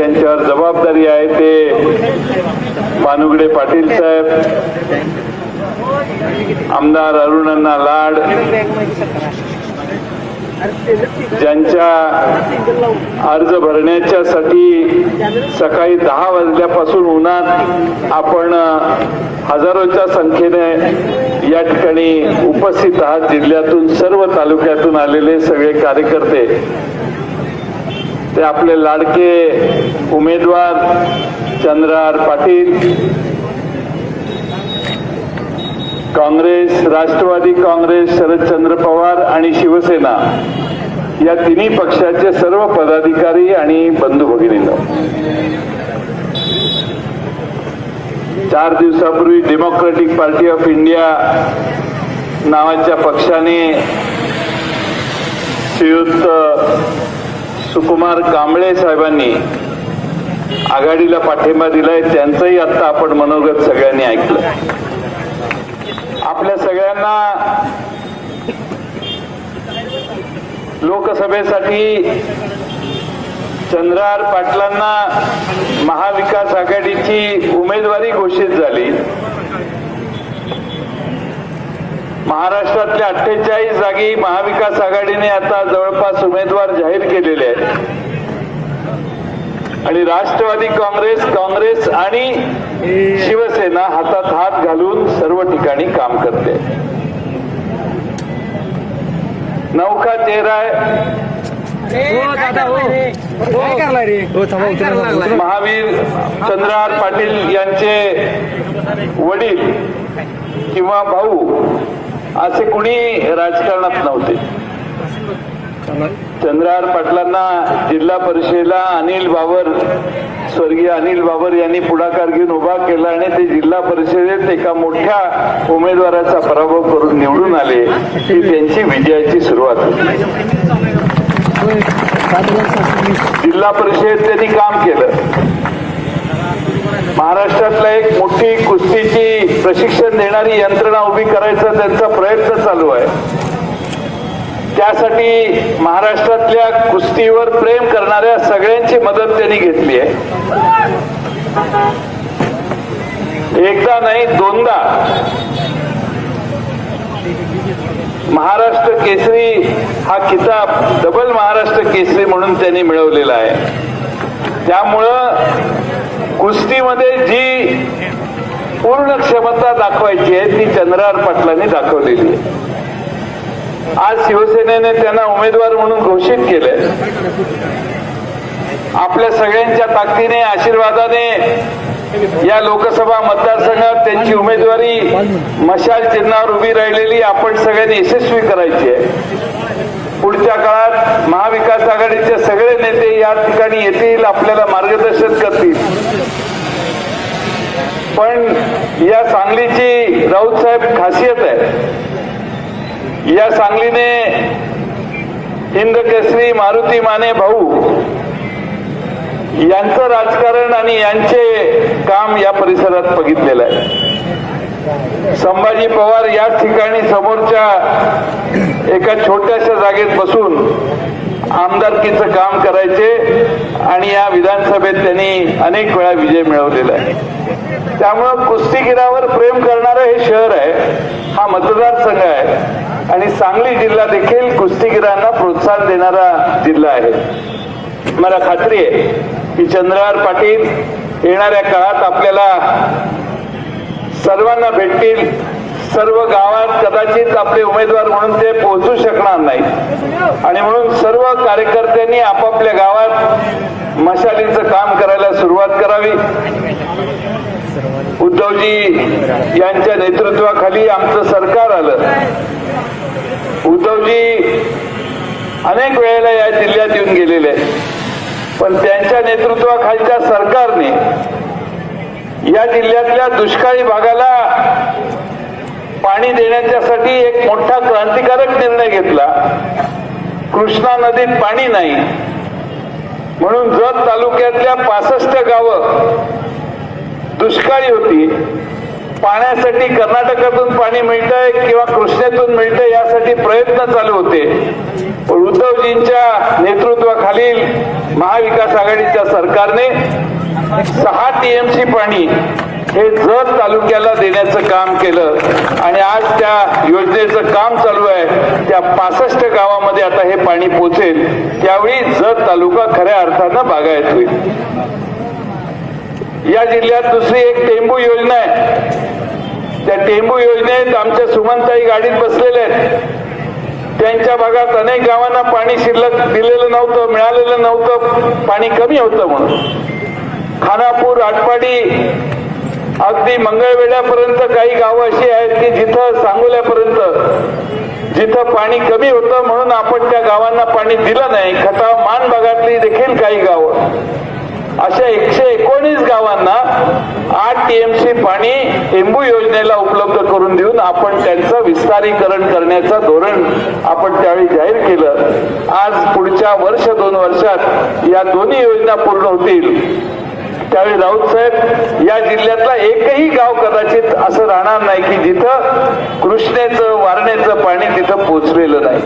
ज्यांच्यावर जबाबदारी आहे ते पानुगडे पाटील साहेब आमदार अरुणांना लाड ज्यांच्या अर्ज भरण्याच्या साठी सकाळी दहा वाजल्यापासून उन्हात आपण हजारोच्या संख्येने या ठिकाणी उपस्थित आहात. जिल्ह्यातून सर्व तालुक्यातून आलेले सगळे कार्यकर्ते. ते आपले लाडके उमेदवार चंद्रार पाटील काँग्रेस राष्ट्रवादी काँग्रेस शरदचंद्र पवार आणि शिवसेना या तिन्ही पक्षाचे सर्व पदाधिकारी आणि बंधू भगिनींना. चार दिवसापूर्वी डेमोक्रेटिक पार्टी ऑफ इंडिया नावाच्या पक्षाने श्रीयुक्त सुकुमार कांबळे साहेबांनी आघाडीला पाठिंबा दिलाय त्यांचंही आता आपण मनोगत सगळ्यांनी ऐकलं. आपल्या सगळ्यांना लोकसभेसाठी चंद्रहार पाटलांना महाविकास आघाडीची उमेदवारी घोषित झाली. महाराष्ट्रातल्या अठ्ठेचाळीस जागी महाविकास आघाडीने आता जवळपास उमेदवार जाहीर केलेले आहेत. आणि राष्ट्रवादी काँग्रेस काँग्रेस आणि शिवसेना हातात हात घालून सर्व ठिकाणी काम करते. नौका चेहरा महावीर चंद्रहार पाटील यांचे वडील किंवा भाऊ असे कुणी राजकारणात नव्हते. चंद्रहार पाटलांना जिल्हा परिषदेला अनिल बाबर स्वर्गीय अनिल बाबर यांनी पुढाकार घेऊन उभा केला आणि ते जिल्हा परिषदेत एका मोठ्या उमेदवाराचा पराभव करून निवडून आले. ही त्यांची विजयाची सुरुवात होती. जिल्हा परिषदेत त्यांनी काम केलं. महाराष्ट्रातला एक मोठी कुस्तीची प्रशिक्षण देणारी यंत्रणा उभी करायचा त्यांचा प्रयत्न चालू आहे. त्यासाठी महाराष्ट्रातल्या कुस्तीवर प्रेम करणाऱ्या सगळ्यांची मदत त्यांनी घेतली आहे. एकदा नाही दोनदा महाराष्ट्र केसरी हा किताब डबल महाराष्ट्र केसरी म्हणून त्यांनी मिळवलेला आहे. त्यामुळं कुस्तीमध्ये जी पूर्ण क्षमता दाखवायची आहे ती चंद्रार पाटलांनी दाखवलेली आहे. आज शिवसेनेने त्यांना उमेदवार म्हणून घोषित केलंय. आपल्या सगळ्यांच्या ताकदीने आशीर्वादाने या लोकसभा मतदारसंघात त्यांची उमेदवारी मशाल चिन्हावर उभी राहिलेली आपण सगळ्यांनी यशस्वी करायची आहे. पुढच्या काळात महाविकास आघाडीचे सगळे नेते या ठिकाणी येतील आपल्याला मार्गदर्शन करतील. पण या सांगलीची राऊत साहेब खासियत आहे. या सांगलीने हिंद केसरी मारुती माने भाऊ यांचं राजकारण आणि यांचे काम या परिसरात बघितलेलं आहे. संभाजी पवार या ठिकाणी समोरच्या एका छोट्याशा जागेत बसून आमदारकीचं काम करायचे आणि या विधानसभेत त्यांनी अनेक वेळा विजय मिळवलेला आहे. त्यामुळं कुस्तीगिरावर प्रेम करणारं हे शहर आहे हा मतदारसंघ आहे आणि सांगली जिल्हा देखील कुस्तीगिरांना प्रोत्साहन देणारा जिल्हा आहे. मला खात्री आहे की चंद्रहार पाटील येणाऱ्या काळात आपल्याला सर्वांना भेटतील. सर्व गावात कदाचित आपले उमेदवार म्हणून ते पोहोचू शकणार नाही आणि म्हणून सर्व कार्यकर्त्यांनी आपापल्या गावात मशालीचं काम करायला सुरुवात करावी. उद्धवजी यांच्या नेतृत्वाखाली आमचं सरकार आलं. उद्धवजी अनेक वेळेला या जिल्ह्यात येऊन गेलेले आहेत. पण त्यांच्या नेतृत्वाखालच्या सरकारने या जिल्ह्यातल्या दुष्काळी भागाला पाणी देण्याच्यासाठी एक मोठा क्रांतिकारक निर्णय घेतला. कृष्णा नदीत पाणी नाही. म्हणून जत तालुक्यातल्या पासष्ट गावं दुष्काळी होती. पाण्यासाठी कर्नाटकातून पाणी मिळतंय किंवा कृष्णेतून मिळतंय यासाठी प्रयत्न चालू होते. उद्धवजींच्या नेतृत्वाखालील महाविकास आघाडीच्या सरकारने सहा टीएमसी पाणी हे जत तालुक्याला देण्याचं काम केलं. आणि आज त्या योजनेचं काम चालू आहे. त्या पासष्ट गावामध्ये आता हे पाणी पोचेल. त्यावेळी जत तालुका खऱ्या अर्थानं बागायत होईल. या जिल्ह्यात दुसरी एक टेंबू योजना आहे. त्या टेंबू योजनेत आमच्या सुमनताई गाडीत बसलेल्या आहेत. त्यांच्या भागात अनेक गावांना पाणी शिल्लक दिलेलं नव्हतं मिळालेलं नव्हतं पाणी कमी होतं म्हणून. खानापूर आटपाडी अगदी मंगळवेढ्यापर्यंत काही गावं अशी आहेत की जिथं सांगोल्यापर्यंत जिथं पाणी कमी होतं म्हणून आपण त्या गावांना पाणी दिलं नाही. खटाव मान भागातली देखील काही गावं. अशा एकशे एकोणीस गावांना आठ टीएमसी पाणी टेंबू योजनेला उपलब्ध करून देऊन आपण त्यांचं विस्तारीकरण करण्याचं धोरण आपण त्यावेळी जाहीर केलं. आज पुढच्या वर्ष दोन वर्षात या दोन्ही योजना पूर्ण होतील. त्यावेळी राऊत साहेब या जिल्ह्यातला एकही गाव कदाचित असं राहणार नाही की जिथं कृष्णेचं वारणेचं पाणी तिथं पोचलेलं नाही.